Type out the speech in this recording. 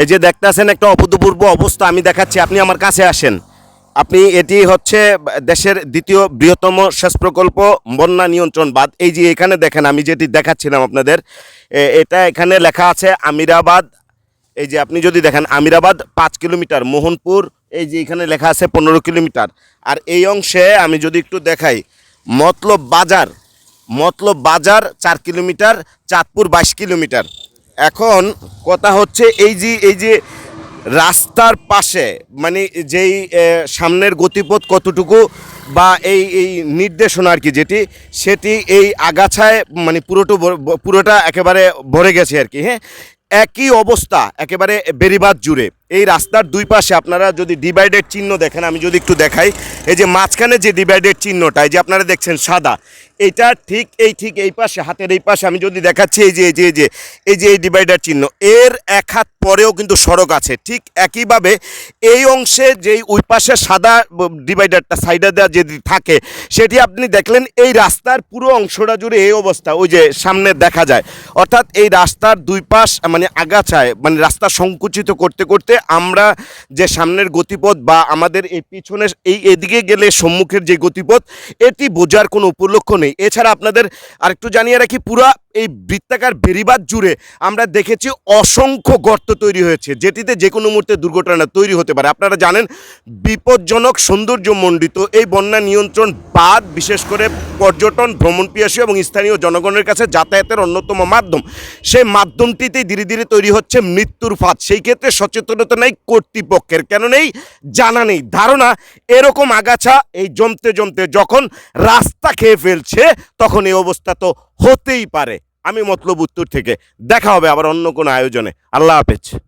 এই যে দেখতেছেন একটা অভূতপূর্ব অবস্থা, আমি দেখাচ্ছি, আপনি আমার কাছে আসেন। আপনি এটি হচ্ছে দেশের দ্বিতীয় বৃহত্তম সেচ প্রকল্প, বন্যা নিয়ন্ত্রণ বাঁধ। এই যে এখানে দেখেন, আমি যেটি দেখাচ্ছিলাম আপনাদের এটা এখানে লেখা আছে আমিরাবাদ। এই যে আপনি যদি দেখেন, আমিরাবাদ পাঁচ কিলোমিটার, মোহনপুর, এই যে এখানে লেখা আছে পনেরো কিলোমিটার। আর এই অংশে আমি যদি একটু দেখাই, মতলব বাজার মতলব বাজার চার কিলোমিটার, চাঁদপুর বাইশ কিলোমিটার। এখন কথা হচ্ছে এই যে এই যে রাস্তার পাশে মানে যেই সামনের গতিপথ কতটুকু বা এই এই নির্দেশনা আর কি যেটি, সেটি এই আগাছায় মানে পুরোটো পুরোটা একেবারে ভরে গেছে আর কি হ্যাঁ? একই অবস্থা, একেবারে বেরিবাদ জুড়ে। এই রাস্তার দুই পাশে আপনারা যদি ডিভাইডেড চিহ্ন দেখেন, আমি যদি একটু দেখাই, এই যে মাঝখানে যে ডিভাইডেড চিহ্নটা, এই যে আপনারা দেখছেন সাদা এইটা ঠিক এই ঠিক এই পাশে, হাতের এই পাশে আমি যদি দেখাচ্ছি, এই যে এই যে এই যে এই যে এই ডিভাইডার চিহ্ন, এর এক হাত পরেও কিন্তু সড়ক আছে, ঠিক একইভাবে এই অংশে যেই ওই পাশে সাদা ডিভাইডারটা সাইডে দেওয়া যদি থাকে, সেটি আপনি দেখলেন এই রাস্তার পুরো অংশটা জুড়ে এই অবস্থা, ওই যে সামনে দেখা যায়। অর্থাৎ এই রাস্তার দুই পাশ মানে আগাছায় মানে রাস্তা সংকুচিত করতে করতে আমরা যে সামনের গতিপথ বা আমাদের এই পিছনে এই এদিকে গেলে সম্মুখের যে গতিপথ, এটি বোঝার কোনো উপলক্ষ নেই। এছাড়া আপনাদের আরেকটু জানিয়ে রাখি, পুরা এই বৃত্তাকার বেরিবাদ জুড়ে আমরা দেখেছি অসংখ্য গর্ত তৈরি হয়েছে, যেটিতে যে কোনো মুহূর্তে দুর্ঘটনা তৈরি হতে পারে। আপনারা জানেন, বিপজ্জনক সৌন্দর্যমণ্ডিত এই বন্যা নিয়ন্ত্রণ বাদ বিশেষ করে পর্যটন, ভ্রমণ পিয়াসী এবং স্থানীয় জনগণের কাছে যাতায়াতের অন্যতম মাধ্যম। সেই মাধ্যমটিতেই ধীরে ধীরে তৈরি হচ্ছে মৃত্যুর ফাঁদ। সেই ক্ষেত্রে সচেতনতা নেই কর্তৃপক্ষের। কেন নেই? জানা নেই। ধারণা এরকম আগাছা এই জমতে জমতে যখন রাস্তা খেয়ে ফেলছে, তখন এই অবস্থা তো হতেই পারে। আমি মতলব উত্তর থেকে দেখা হবে আবার অন্য কোনো আয়োজনে। আল্লাহ হাফেজ।